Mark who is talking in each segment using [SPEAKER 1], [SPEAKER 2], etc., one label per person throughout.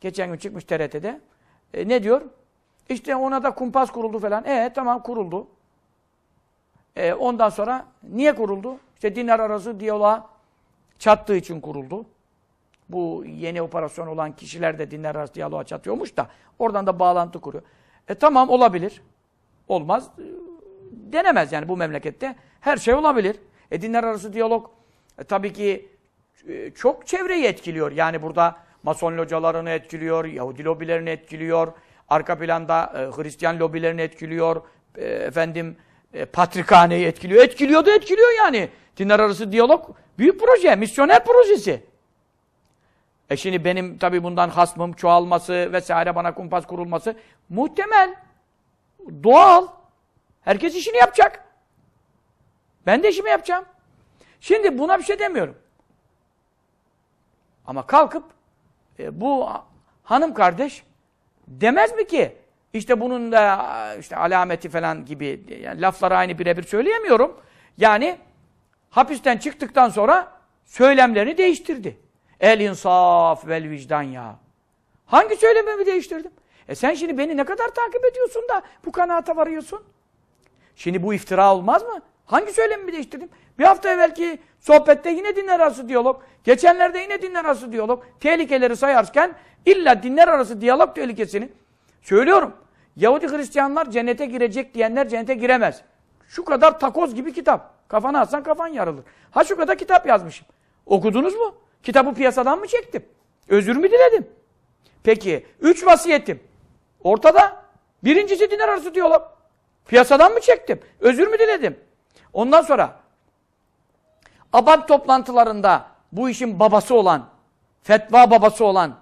[SPEAKER 1] Geçen gün çıkmış TRT'de. E, ne diyor? İşte ona da kumpas kuruldu falan. E tamam kuruldu. E, ondan sonra niye kuruldu? İşte dinler arası diyaloğa çattığı için kuruldu. Bu yeni operasyon olan kişiler de dinler arası diyaloğa çatıyormuş da oradan da bağlantı kuruyor. E tamam olabilir. Olmaz. E, Denemez yani bu memlekette. Her şey olabilir. E dinler arası diyalog e, tabii ki e, çok çevreyi etkiliyor. Yani burada Mason localarını etkiliyor, Yahudi lobilerini etkiliyor, arka planda e, Hristiyan lobilerini etkiliyor, e, efendim e, Patrikhaneyi etkiliyor. Etkiliyor da etkiliyor yani. Dinler arası diyalog büyük proje, misyoner projesi. E şimdi benim tabii bundan hasmım çoğalması vesaire bana kumpas kurulması muhtemel. Doğal. Herkes işini yapacak. Ben de işimi yapacağım. Şimdi buna bir şey demiyorum. Ama kalkıp e, bu hanım kardeş demez mi ki işte bunun da işte alameti falan gibi yani lafları aynı birebir söyleyemiyorum. Yani hapisten çıktıktan sonra söylemlerini değiştirdi. El insaf vel vicdan ya. Hangi söylemimi değiştirdim? E sen şimdi beni ne kadar takip ediyorsun da bu kanaata varıyorsun? Şimdi bu iftira olmaz mı? Hangi söylemimi değiştirdim? Bir hafta evvelki sohbette yine dinler arası diyalog. Geçenlerde yine dinler arası diyalog. Tehlikeleri sayarken illa dinler arası diyalog tehlikesini söylüyorum. Yahudi Hristiyanlar cennete girecek diyenler cennete giremez. Şu kadar takoz gibi kitap. Kafana atsan kafan yarılır. Ha şu kadar kitap yazmışım. Okudunuz mu? Kitabı piyasadan mı çektim? Özür mü diledim? Peki, üç vasiyetim. Ortada. Birincisi dinler arası diyalog. Piyasadan mı çektim? Özür mü diledim? Ondan sonra ABAD toplantılarında bu işin babası olan, fetva babası olan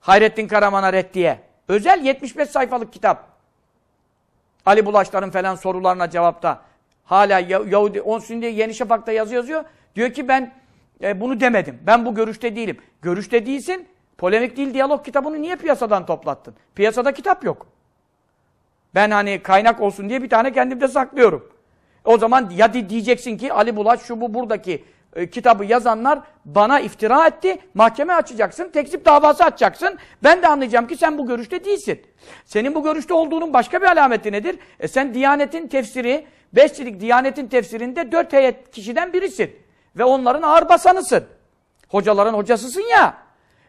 [SPEAKER 1] Hayrettin Karaman'a reddiye. Özel 75 sayfalık kitap. Ali Bulaşlar'ın falan sorularına cevapta. Hala Yahudi, on şimdi Yeni Şafak'ta yazı yazıyor. Diyor ki ben e, bunu demedim. Ben bu görüşte değilim. Görüşte değilsin. Polemik değil diyalog kitabını niye piyasadan toplattın? Piyasada kitap yok. Ben hani kaynak olsun diye bir tane kendimde saklıyorum. O zaman ya diyeceksin ki Ali Bulaş şu bu buradaki e, kitabı yazanlar bana iftira etti. Mahkeme açacaksın, tekzip davası açacaksın. Ben de anlayacağım ki sen bu görüşte değilsin. Senin bu görüşte olduğunun başka bir alameti nedir? E sen Diyanet'in tefsiri, beş cilik Diyanet'in tefsirinde dört heyet kişiden birisin. Ve onların ağır basanısın. Hocaların hocasısın ya.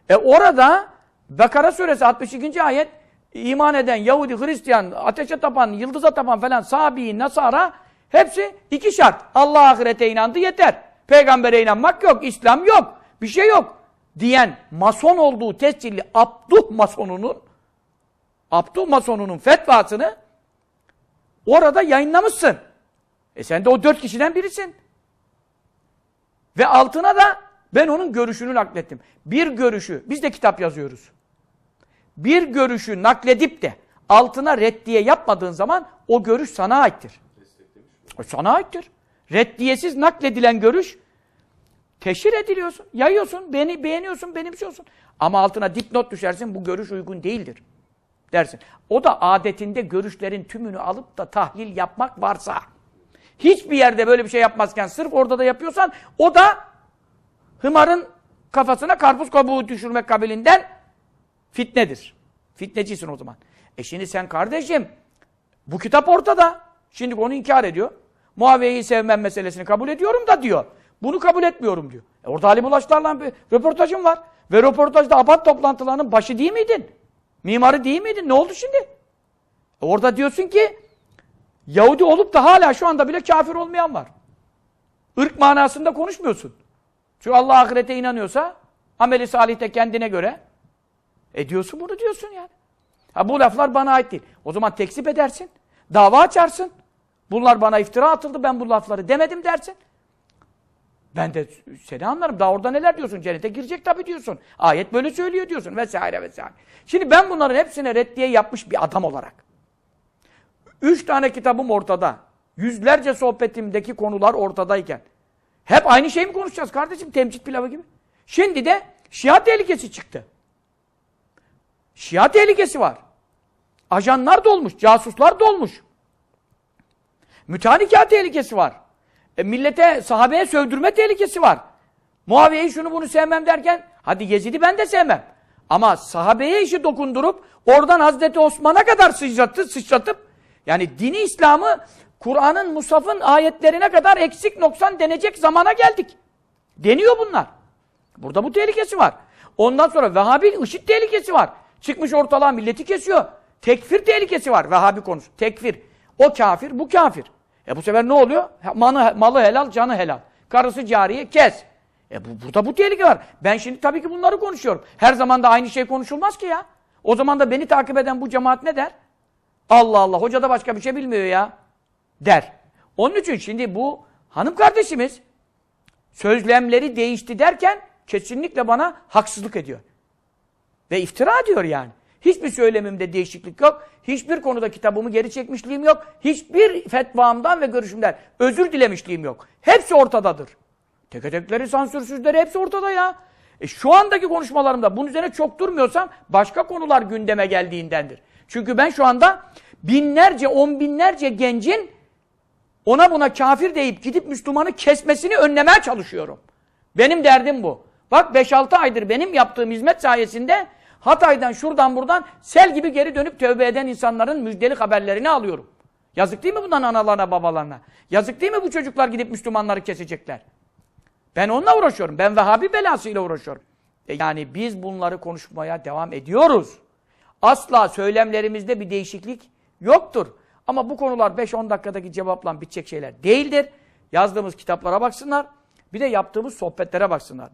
[SPEAKER 1] E orada Bekara suresi 62. ayet iman eden Yahudi, Hristiyan, ateşe tapan, yıldıza tapan falan Sabi, Nasara hepsi iki şart. Allah ahirete inandı yeter. Peygambere inanmak yok, İslam yok, bir şey yok diyen mason olduğu tescilli Abduh masonunun Abduh masonunun fetvasını orada yayınlamışsın. E sen de o dört kişiden birisin. Ve altına da ben onun görüşünü naklettim. Bir görüşü, biz de kitap yazıyoruz. Bir görüşü nakledip de altına reddiye yapmadığın zaman o görüş sana aittir. Sana aittir. Reddiyesiz nakledilen görüş teşhir ediliyorsun, yayıyorsun, beni beğeniyorsun, benimsiyorsun. Ama altına dipnot düşersin, bu görüş uygun değildir dersin. O da adetinde görüşlerin tümünü alıp da tahlil yapmak varsa, hiçbir yerde böyle bir şey yapmazken sırf orada da yapıyorsan, o da hımarın kafasına karpuz kabuğu düşürmek kabilinden fitnedir. Fitnecisin o zaman. E şimdi sen kardeşim, bu kitap ortada. Şimdi onu inkar ediyor. Muaviye'yi sevmem meselesini kabul ediyorum da diyor. Bunu kabul etmiyorum diyor. E orada Ali Bulaşlar'la bir röportajım var. Ve röportajda ABAD toplantılarının başı değil miydin? Mimarı değil miydin? Ne oldu şimdi? E orada diyorsun ki Yahudi olup da hala şu anda bile kafir olmayan var. Irk manasında konuşmuyorsun. Çünkü Allah ahirete inanıyorsa ameli salihte kendine göre e diyorsun bunu diyorsun yani. Ha bu laflar bana ait değil. O zaman tekzip edersin. Dava açarsın. Bunlar bana iftira atıldı ben bu lafları demedim dersin. Ben de seni anlarım. Daha orada neler diyorsun? Cennete girecek tabii diyorsun. Ayet böyle söylüyor diyorsun vesaire vesaire. Şimdi ben bunların hepsine reddiye yapmış bir adam olarak. Üç tane kitabım ortada. Yüzlerce sohbetimdeki konular ortadayken. Hep aynı şeyi mi konuşacağız kardeşim? Temcit pilavı gibi. Şimdi de Şia tehlikesi çıktı. Şia tehlikesi var. Ajanlar dolmuş, casuslar dolmuş. Mütehanikâh tehlikesi var. E, millete, sahabeye sövdürme tehlikesi var. Muaviye'yi şunu bunu sevmem derken, hadi Yezid'i ben de sevmem. Ama sahabeye işi dokundurup oradan Hazreti Osman'a kadar sıçrattı, sıçratıp yani dini İslam'ı Kur'an'ın, Musaf'ın ayetlerine kadar eksik noksan denecek zamana geldik. Deniyor bunlar. Burada bu tehlikesi var. Ondan sonra Vehhabi IŞİD tehlikesi var. Çıkmış ortalığa milleti kesiyor. Tekfir tehlikesi var Vehhabi konusu. Tekfir. O kafir, bu kafir. E bu sefer ne oluyor? Malı, malı helal, canı helal. Karısı cariye kes. E bu, burada bu tehlike var. Ben şimdi tabii ki bunları konuşuyorum. Her zaman da aynı şey konuşulmaz ki ya. O zaman da beni takip eden bu cemaat ne der? Allah Allah, hoca da başka bir şey bilmiyor ya. Der. Onun için şimdi bu hanım kardeşimiz sözlemleri değişti derken kesinlikle bana haksızlık ediyor. Ve iftira diyor yani. Hiçbir söylemimde değişiklik yok. Hiçbir konuda kitabımı geri çekmişliğim yok. Hiçbir fetvamdan ve görüşümden özür dilemişliğim yok. Hepsi ortadadır. Teke tekleri, sansürsüzleri hepsi ortada ya. E şu andaki konuşmalarımda bunun üzerine çok durmuyorsam başka konular gündeme geldiğindendir. Çünkü ben şu anda binlerce, on binlerce gencin ona buna kafir deyip gidip Müslümanı kesmesini önlemeye çalışıyorum. Benim derdim bu. Bak 5-6 aydır benim yaptığım hizmet sayesinde Hatay'dan şuradan buradan sel gibi geri dönüp tövbe eden insanların müjdeli haberlerini alıyorum. Yazık değil mi bundan analarına babalarına? Yazık değil mi bu çocuklar gidip Müslümanları kesecekler? Ben onunla uğraşıyorum. Ben Vehhabi belasıyla uğraşıyorum. E yani biz bunları konuşmaya devam ediyoruz. Asla söylemlerimizde bir değişiklik yoktur. Ama bu konular 5-10 dakikadaki cevapla bitecek şeyler değildir. Yazdığımız kitaplara baksınlar. Bir de yaptığımız sohbetlere baksınlar.